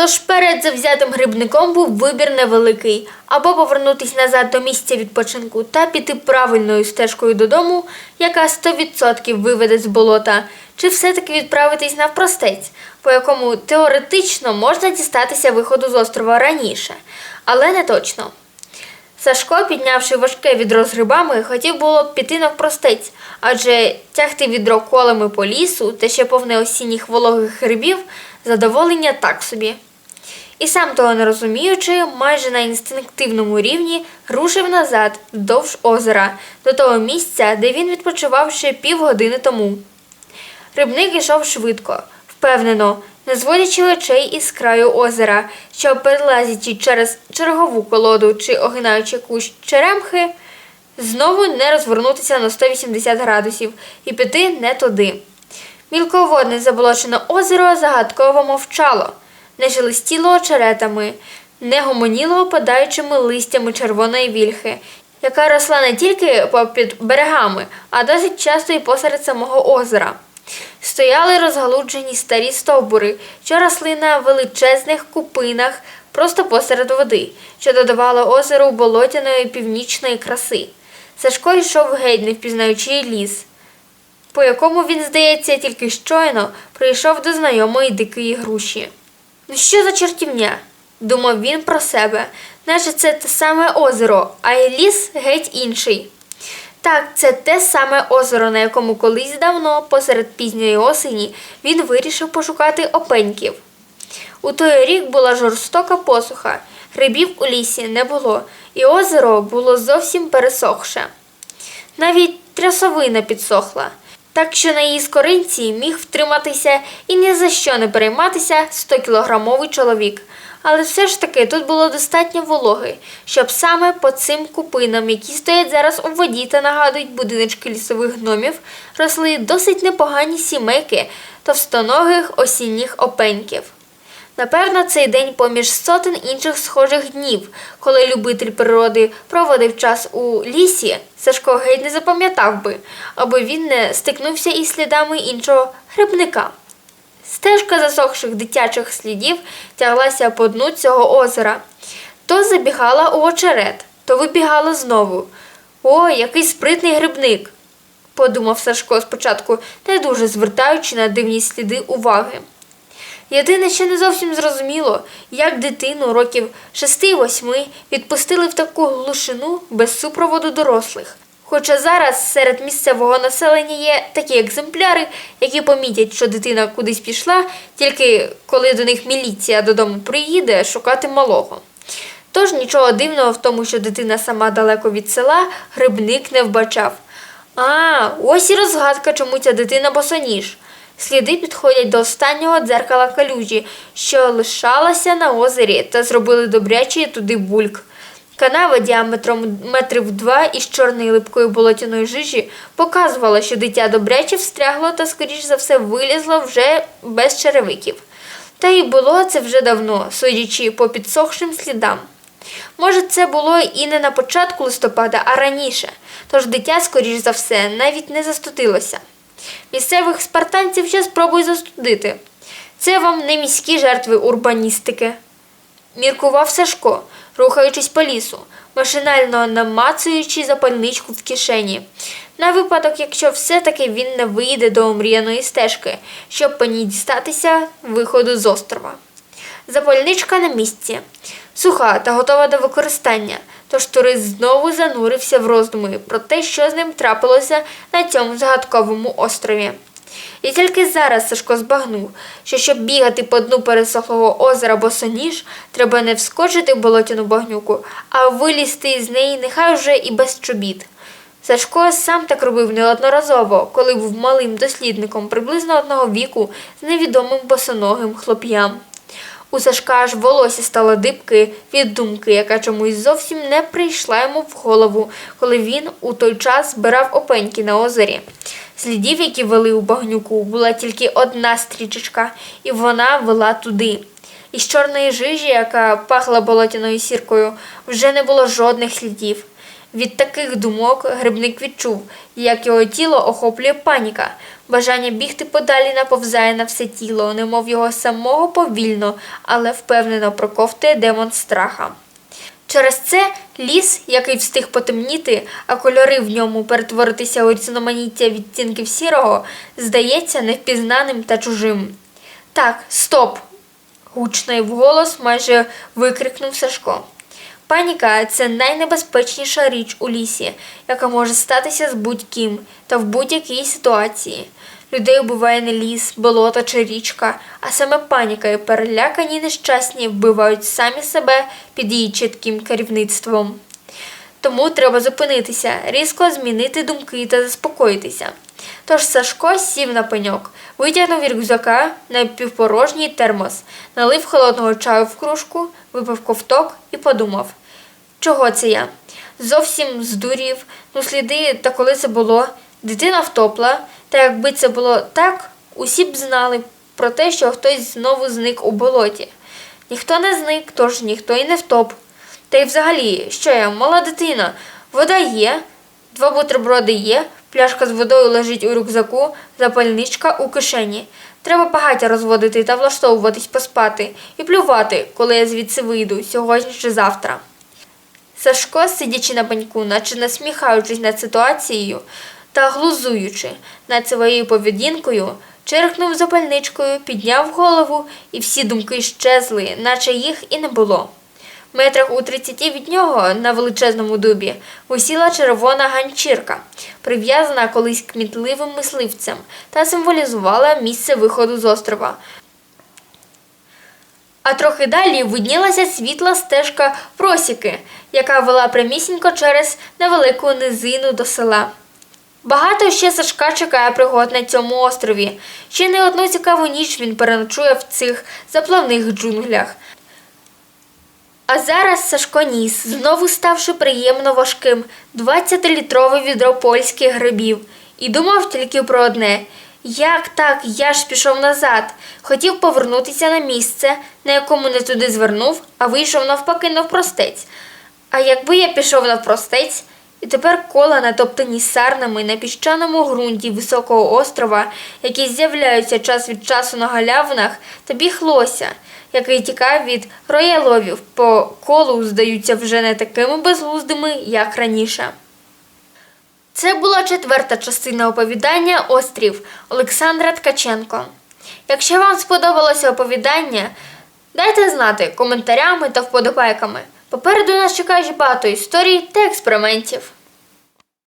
Тож перед завзятим грибником був вибір невеликий або повернутися назад до місця відпочинку та піти правильною стежкою додому, яка 100% виведе з болота, чи все-таки відправитись навпростець, по якому теоретично можна дістатися виходу з острова раніше, але не точно. Сашко, піднявши важке відро з грибами, хотів було б піти навпростець, адже тягти відро колами по лісу та ще повне осінніх вологих грибів задоволення так собі. І сам того не розуміючи, майже на інстинктивному рівні рушив назад вздовж озера, до того місця, де він відпочивав ще півгодини тому. Рибник йшов швидко, впевнено, не зводячи очей із краю озера, щоб перелазячи через чергову колоду чи огинаючи кущ черемхи, знову не розвернутися на 180 градусів і піти не туди. Мілководне заболочене озеро загадково мовчало, не шелестіло очеретами, не гомоніло опадаючими листями червоної вільхи, яка росла не тільки попід берегами, а досить часто і посеред самого озера. Стояли розгалуджені старі стовбури, що росли на величезних купинах просто посеред води, що додавало озеру болотяної північної краси. Сашко йшов геть, не впізнаючи ліс, по якому він, здається, тільки щойно прийшов до знайомої дикої груші. Ну що за чортівня? думав він про себе, наче це те саме озеро, а й ліс геть інший. Так, це те саме озеро, на якому колись давно, посеред пізньої осені, він вирішив пошукати опеньків. У той рік була жорстока посуха, грибів у лісі не було, і озеро було зовсім пересохше. Навіть трясовина підсохла, так що на її скоринці міг втриматися і ні за що не перейматися 100-кілограмовий чоловік. Але все ж таки тут було достатньо вологи, щоб саме по цим купинам, які стоять зараз у воді та нагадують будиночки лісових гномів, росли досить непогані сімейки товстоногих осінніх опеньків. Напевно, цей день поміж сотень інших схожих днів, коли любитель природи проводив час у лісі, Сашко геть не запам'ятав би, аби він не стикнувся із слідами іншого грибника. Стежка засохших дитячих слідів тяглася по дну цього озера. То забігала у очерет, то вибігала знову. О, який спритний грибник, подумав Сашко спочатку, не дуже звертаючи на дивні сліди уваги. Єдине, що не зовсім зрозуміло, як дитину років 6-8 відпустили в таку глушину без супроводу дорослих. Хоча зараз серед місцевого населення є такі екземпляри, які помітять, що дитина кудись пішла, тільки коли до них міліція додому приїде шукати малого. Тож нічого дивного в тому, що дитина сама далеко від села, грибник не вбачав. А, ось і розгадка, чому ця дитина босоніж. Сліди підходять до останнього дзеркала калюжі, що лишалася на озері, та зробили добрячий туди бульк. Канава діаметром метрів два із чорної липкої болотяної жижі показувала, що дитя добряче встрягло та, скоріш за все, вилізло вже без черевиків. Та й було це вже давно, судячи по підсохшим слідам. Може, це було і не на початку листопада, а раніше, тож дитя, скоріш за все, навіть не застудилося. Місцевих спартанців ще спробуй застудити. Це вам не міські жертви урбаністики. Міркував Сашко, рухаючись по лісу, машинально намацуючи запальничку в кишені. На випадок, якщо все-таки він не вийде до омріяної стежки, щоб по ній дістатися виходу з острова. Запальничка на місці, суха та готова до використання, тож турист знову занурився в роздуми про те, що з ним трапилося на цьому загадковому острові. І тільки зараз Сашко збагнув, що щоб бігати по дну пересохлого озера босоніж, треба не вскочити в болотяну багнюку, а вилізти із неї нехай вже і без чобіт. Сашко сам так робив неодноразово, коли був малим дослідником приблизно одного віку з невідомим босоногим хлоп'ям. У Сашка аж волосся стало дибки від думки, яка чомусь зовсім не прийшла йому в голову, коли він у той час збирав опеньки на озері. Слідів, які вели у багнюку, була тільки одна стрічечка, і вона вела туди. Із чорної жижі, яка пахла болотяною сіркою, вже не було жодних слідів. Від таких думок грибник відчув, як його тіло охоплює паніка. Бажання бігти подалі наповзає на все тіло, немов його самого повільно, але впевнено проковтує демон страха. Через це ліс, який встиг потемніти, а кольори в ньому перетворитися у різноманіття відтінків сірого, здається невпізнаним та чужим. Так, стоп! гучно і вголос майже викрикнув Сашко. Паніка це найнебезпечніша річ у лісі, яка може статися з будь-ким та в будь-якій ситуації. Людей вбиває не ліс, болото чи річка, а саме паніка і перелякані нещасні вбивають самі себе під її чітким керівництвом. Тому треба зупинитися, різко змінити думки та заспокоїтися. Тож Сашко сів на пеньок, витягнув рюкзака напівпорожній термос, налив холодного чаю в кружку, випив ковток і подумав, чого це я? Зовсім здурів, ну сліди та коли це було. Дитина втопла, та якби це було так, усі б знали про те, що хтось знову зник у болоті. Ніхто не зник, тож ніхто і не втоп. Та й взагалі, що я, мала дитина, вода є, два бутерброди є, пляшка з водою лежить у рюкзаку, запальничка у кишені. Треба багаття розводити та влаштовуватись поспати і плювати, коли я звідси вийду, сьогодні чи завтра. Сашко, сидячи на баньку, наче насміхаючись над ситуацією та глузуючи над своєю поведінкою, черкнув запальничкою, підняв голову, і всі думки щезли, наче їх і не було. В Метрах у тридцяті від нього на величезному дубі висіла червона ганчірка, прив'язана колись кмітливим мисливцем, та символізувала місце виходу з острова. А трохи далі виднілася світла стежка просіки, яка вела прямісінько через невелику низину до села. Багато ще Сашка чекає пригод на цьому острові. Ще не одну цікаву ніч він переночує в цих заплавних джунглях. А зараз Сашко ніс, знову ставши приємно важким, 20-літрове відро польських грибів. І думав тільки про одне. Як так, я ж пішов назад. Хотів повернутися на місце, на якому не туди звернув, а вийшов навпаки навпростець. А якби я пішов навпростець, і тепер кола натоптані сарнами на піщаному ґрунті високого острова, які з'являються час від часу на галявинах, та біг лося, який тікав від рояловів по колу, здаються вже не такими безглуздими, як раніше. Це була четверта частина оповідання Острів Олександра Ткаченко. Якщо вам сподобалося оповідання, дайте знати коментарями та вподобайками. Попереду нас чекає багато історій та експериментів.